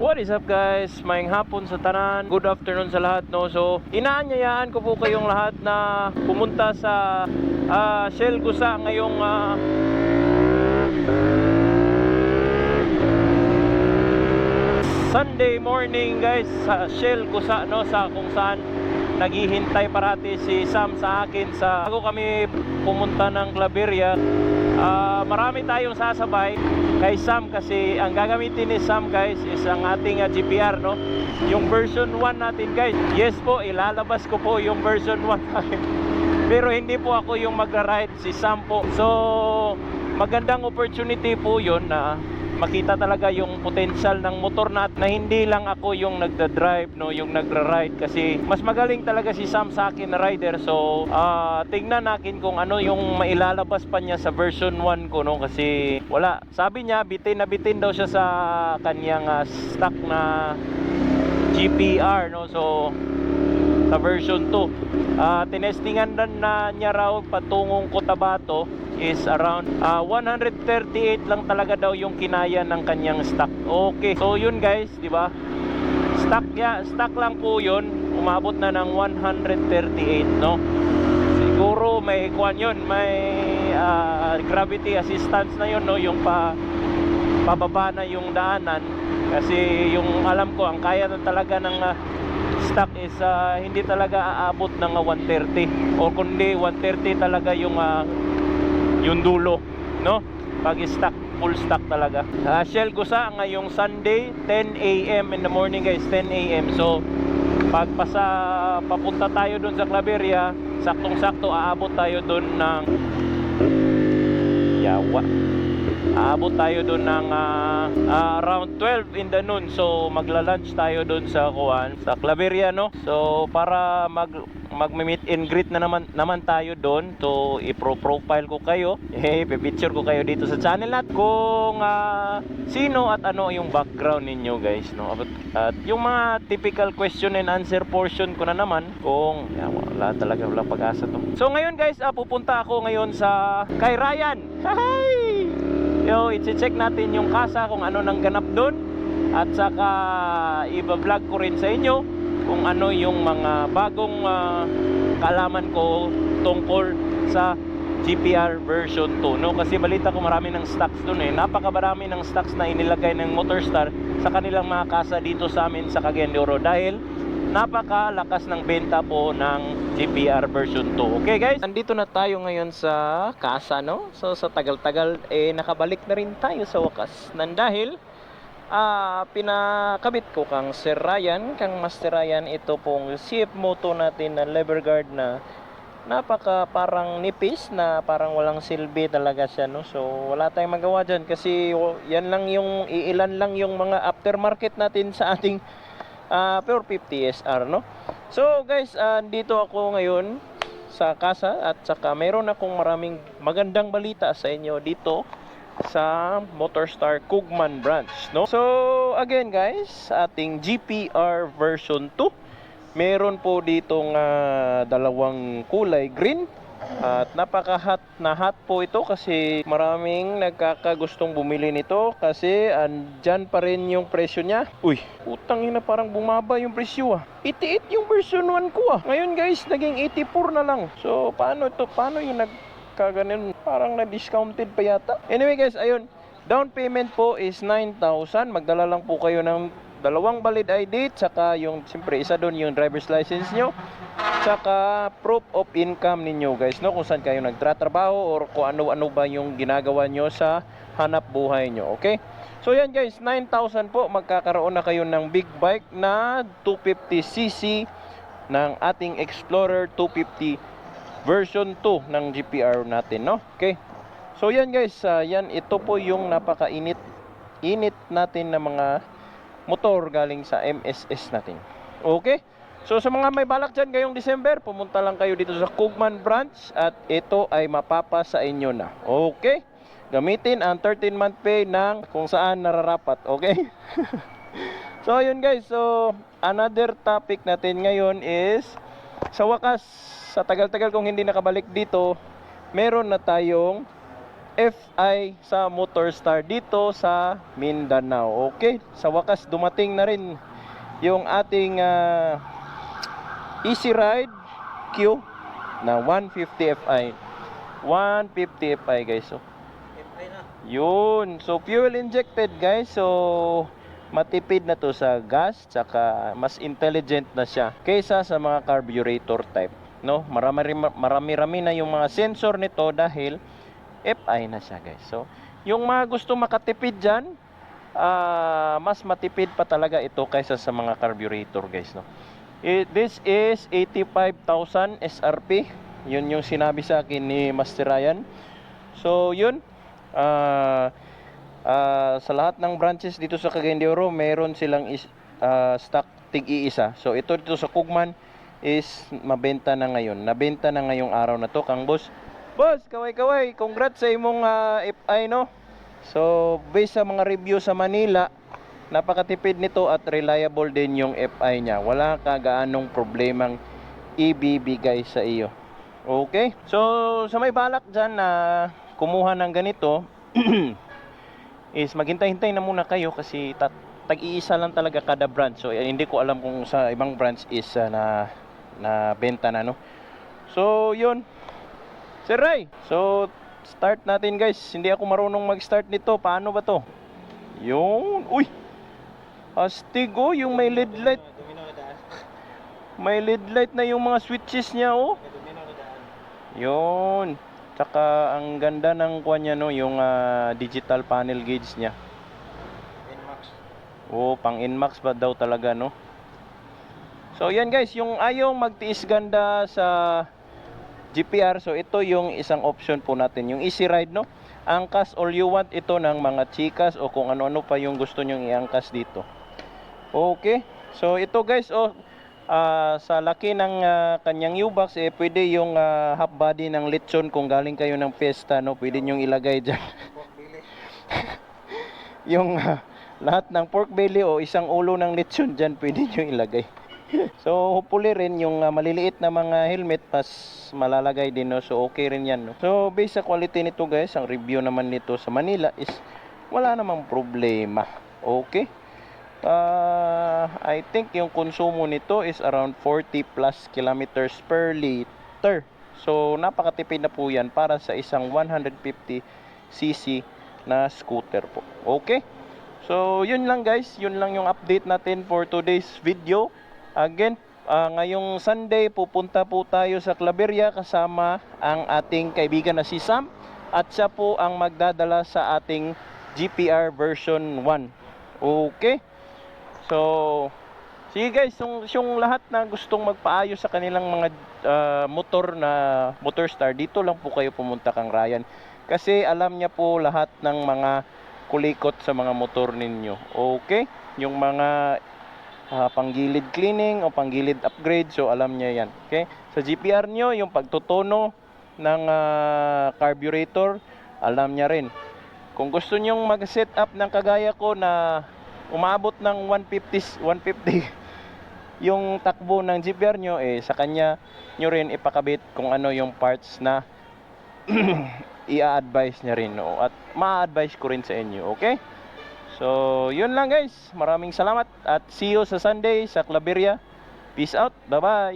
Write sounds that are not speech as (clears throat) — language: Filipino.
What is up guys? Maing hapon sa tanan. Good afternoon sa lahat no. So, inaanyayaan ko po kayong lahat na pumunta sa ah, Shell Gusa ngayong ah, Sunday morning guys sa Shell Gusa no sa kung saan naghihintay parati si Sam sa akin sa bago kami pumunta ng Claveria Ah, marami tayong sasabay kay Sam kasi ang gagamitin ni Sam guys is ang ating ah, GPR no? Yung version 1 natin guys. Yes po ilalabas ko po yung version 1 natin. (laughs) Pero hindi po ako yung magra-ride si Sam po. So magandang opportunity po yun na makita talaga yung potential ng motor nat na hindi lang ako yung nagda-drive no yung nagra-ride. Kasi mas magaling talaga si Sam sa akin na rider. So ah, tingnan natin kung ano yung mailalabas pa niya sa version 1 ko no. Kasi wala. Sabi niya bitin na bitin daw siya sa kanyang ah, stock na GPR no. So sa version 2 Ah, tinestingan na, na niya raw patungong Cotabato is around ah, 138 lang talaga daw yung kinaya ng kanyang stock. Okay. So yun guys, 'di ba? Stock ya, stock lang po 'yun. Umabot na ng 138, no? Siguro may kuan 'yun, may ah, gravity assistance na 'yun, no? Yung pa pababa na yung daanan kasi yung alam ko ang kaya na talaga ng ah, stock is ah, hindi talaga aabot ng ah, 130 o kundi 130 talaga yung ah, yung dulo no pag stock full stock talaga Ah, Shell Gusa ngayong Sunday 10 a.m. in the morning guys 10 a.m. so pag pasa papunta tayo doon sa Claveria saktong sakto aabot tayo doon ng Yawa aabot tayo doon ng ah, ah, around 12 in the noon so magla-lunch tayo doon sa kuan sa Claveria no so para mag mag-meet and greet na naman naman tayo doon. To i-profile ko kayo. (laughs) Eh picture ko kayo dito sa channel at kung ah, sino at ano yung background ninyo guys no? At, at yung mga typical question and answer portion ko na naman kung yan, wala talaga wala pag-asa to. So ngayon guys ah, pupunta ako ngayon sa kay Ryan! (laughs) Yo, i-check natin yung kasa kung ano nang ganap doon. At saka i-vlog ko rin sa inyo kung ano yung mga bagong ah, kaalaman ko tungkol sa GPR version 2 no kasi balita ko marami ng stocks doon eh napakabarami ng stocks na inilagay ng Motorstar sa kanilang mga kasa dito sa amin sa Cagayan de Oro dahil napakalakas ng benta po ng GPR version 2. Okay guys, andito na tayo ngayon sa kasa no. So sa tagal-tagal eh nakabalik na rin tayo sa wakas. Nang dahil ah pinakabit ko kang Sir Ryan, kang Master Ryan ito pong CF Moto natin na lever guard na napaka parang nipis na parang walang silbi talaga siya no. So wala tayong magawa diyan kasi yan lang yung iilan lang yung mga aftermarket natin sa ating ah Pure 50 SR no. So guys, ah, dito ako ngayon sa kasa at saka meron akong maraming magandang balita sa inyo dito sa Motorstar Kugman branch no. So again guys, ating GPR version 2 meron po ditong ah, dalawang kulay green at napaka-hot na hot po ito kasi maraming nagkakagustong bumili nito kasi andyan pa rin yung presyo niya. Uy, utang ina parang bumaba yung presyo ah. 88 yung version 1 ko ah. Ngayon guys, naging 84 na lang. So, paano ito? Paano yung nagkaganon? Parang na-discounted pa yata. Anyway guys, ayun. Down payment po is 9,000. Magdala lang po kayo ng dalawang valid ID tsaka yung siyempre isa doon yung driver's license nyo tsaka proof of income ninyo guys no kung saan kayo nagtratrabaho or kung ano-ano ba yung ginagawa nyo sa hanap buhay nyo okay so yan guys 9,000 po magkakaroon na kayo ng big bike na 250cc ng ating Explorer 250 version 2 ng GPR natin no okay so yan guys ah, yan ito po yung napakainit init natin na mga motor galing sa MSS natin. Okay? So sa mga may balak dyan ngayong December, pumunta lang kayo dito sa Kugman branch at ito ay mapapa sa inyo na. Okay? Gamitin ang 13 month pay ng kung saan nararapat. Okay? (laughs) so yun guys, so another topic natin ngayon is sa wakas, sa tagal-tagal kong hindi nakabalik dito, meron na tayong FI sa Motorstar dito sa Mindanao. Okay, sa wakas dumating na rin yung ating ah, Easy Ride Q na 150 Fi. 150 Fi guys. So, yun. So, fuel injected guys. So, matipid na to sa gas. Tsaka, mas intelligent na siya kaysa sa mga carburetor type. No? Marami, marami-rami na yung mga sensor nito dahil FI na siya guys. So, yung mga gusto makatipid dyan, ah, mas matipid pa talaga ito kaysa sa mga carburetor guys. No? It, this is 85,000 SRP. Yun yung sinabi sa akin ni Master Ryan. So, yun. Ah, ah, sa lahat ng branches dito sa Cagayan de Oro, meron silang is, ah, stock tig-iisa. So, ito dito sa Kugman is mabenta na ngayon. Nabenta na ngayong araw na to, Kang Boss. Boss, kaway-kaway. Congrats sa imong ah, FI, no? So, based sa mga review sa Manila, napakatipid nito at reliable din yung FI niya. Wala ka gaanong problemang ibibigay sa iyo. Okay? So, sa may balak dyan na kumuha ng ganito, (clears throat) is maghintay-hintay na muna kayo kasi tat tag-iisa lang talaga kada branch. So, eh, hindi ko alam kung sa ibang branch is ah, na na benta na, no? So, yun. Sir Ray, so start natin guys. Hindi ako marunong mag-start nito. Paano ba to? Yung, uy! Astig oh, yung may LED light. May LED light na yung mga switches niya oh. Yun. Tsaka ang ganda ng kuha niya no, yung ah, digital panel gauge niya. Oh, pang Inmax ba daw talaga no? So yan guys, yung ayaw magtiis ganda sa GPR, so ito yung isang option po natin, yung easy ride no. Angkas all you want ito ng mga chikas o kung ano-ano pa yung gusto nyong iangkas dito. Okay. So ito guys, oh ah, sa laki ng ah, kanyang U-box eh pwede yung ah, half body ng lechon kung galing kayo ng fiesta no, pwede nyong ilagay diyan. (laughs) yung ah, lahat ng pork belly o isang ulo ng lechon diyan pwede nyo ilagay. (laughs) so hopefully rin yung ah, maliliit na mga helmet mas malalagay din no. So okay rin yan no. So based sa quality nito guys, ang review naman nito sa Manila is wala namang problema. Okay? Ah, I think yung konsumo nito is around 40 plus kilometers per liter. So napakatipid na po yan para sa isang 150cc na scooter po. Okay? So yun lang guys, yun lang yung update natin for today's video. Again, ah, ngayong Sunday pupunta po tayo sa Claveria kasama ang ating kaibigan na si Sam at siya po ang magdadala sa ating GPR version 1. Okay? So, sige guys, yung, yung lahat na gustong magpaayos sa kanilang mga ah, motor na motor star, dito lang po kayo pumunta kang Ryan. Kasi alam niya po lahat ng mga kulikot sa mga motor ninyo. Okay? Yung mga ah, panggilid cleaning o panggilid upgrade, so alam niya yan. Okay? Sa GPR nyo, yung pagtutono ng ah, carburetor, alam niya rin. Kung gusto nyong mag-set up ng kagaya ko na umabot ng 150 150 (laughs) yung takbo ng GPR nyo eh sa kanya nyo rin ipakabit kung ano yung parts na (clears throat) i-advise niya rin no? at ma-advise ko rin sa inyo okay? So yun lang guys. Maraming salamat at see you sa Sunday sa Claveria. Peace out. Bye bye